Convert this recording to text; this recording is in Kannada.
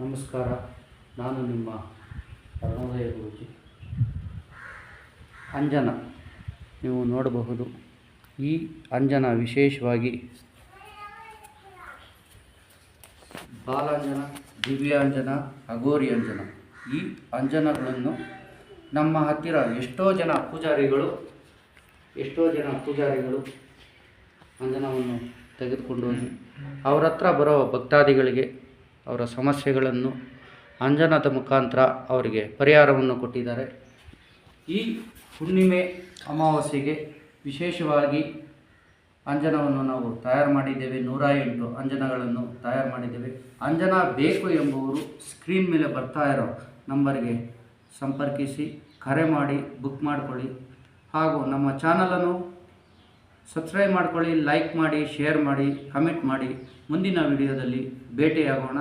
ನಮಸ್ಕಾರ. ನಾನು ನಿಮ್ಮ ಅರುಣೋದಯ ಗುರುಜಿ. ಅಂಜನ. ನೀವು ನೋಡಬಹುದು. ಈ ಅಂಜನ ವಿಶೇಷವಾಗಿ ಬಾಲಾಂಜನ, ದಿವ್ಯಾಂಜನ ಅಘೋರಿ ಅಂಜನ ಈ ಅಂಜನಗಳನ್ನು ನಮ್ಮ ಹತ್ತಿರ ಎಷ್ಟೋ ಜನ ಪೂಜಾರಿಗಳು, ಎಷ್ಟೋ ಜನ ಪೂಜಾರಿಗಳು ಅಂಜನವನ್ನು ತೆಗೆದುಕೊಂಡು ಹೋಗಿ, ಅವರ ಹತ್ರ ಬರೋ ಭಕ್ತಾದಿಗಳಿಗೆ ಅವರ ಸಮಸ್ಯೆಗಳನ್ನು ಅಂಜನದ ಮುಖಾಂತರ ಅವರಿಗೆ ಪರಿಹಾರವನ್ನು ಕೊಟ್ಟಿದ್ದಾರೆ. ಈ ಹುಣ್ಣಿಮೆ ಅಮಾವಾಸ್ಯೆಗೆ ವಿಶೇಷವಾಗಿ ಅಂಜನವನ್ನು ನಾವು ತಯಾರು ಮಾಡಿದ್ದೇವೆ. ನೂರ ಎಂಟು ಅಂಜನಗಳನ್ನು ತಯಾರು ಮಾಡಿದ್ದೇವೆ. ಅಂಜನ ಬೇಕು ಎಂಬುವರು ಸ್ಕ್ರೀನ್ ಮೇಲೆ ಬರ್ತಾ ಇರೋ ನಂಬರ್ಗೆ ಸಂಪರ್ಕಿಸಿ, ಕರೆ ಮಾಡಿ, ಬುಕ್ ಮಾಡಿಕೊಳ್ಳಿ. ಹಾಗೂ ನಮ್ಮ ಚಾನಲನ್ನು ಸಬ್ಸ್ಕ್ರೈಬ್ ಮಾಡ್ಕೊಳ್ಳಿ ಲೈಕ್ ಮಾಡಿ ಶೇರ್ ಮಾಡಿ ಕಮೆಂಟ್ ಮಾಡಿ. ಮುಂದಿನ ವಿಡಿಯೋದಲ್ಲಿ ಭೇಟಿಯಾಗೋಣ.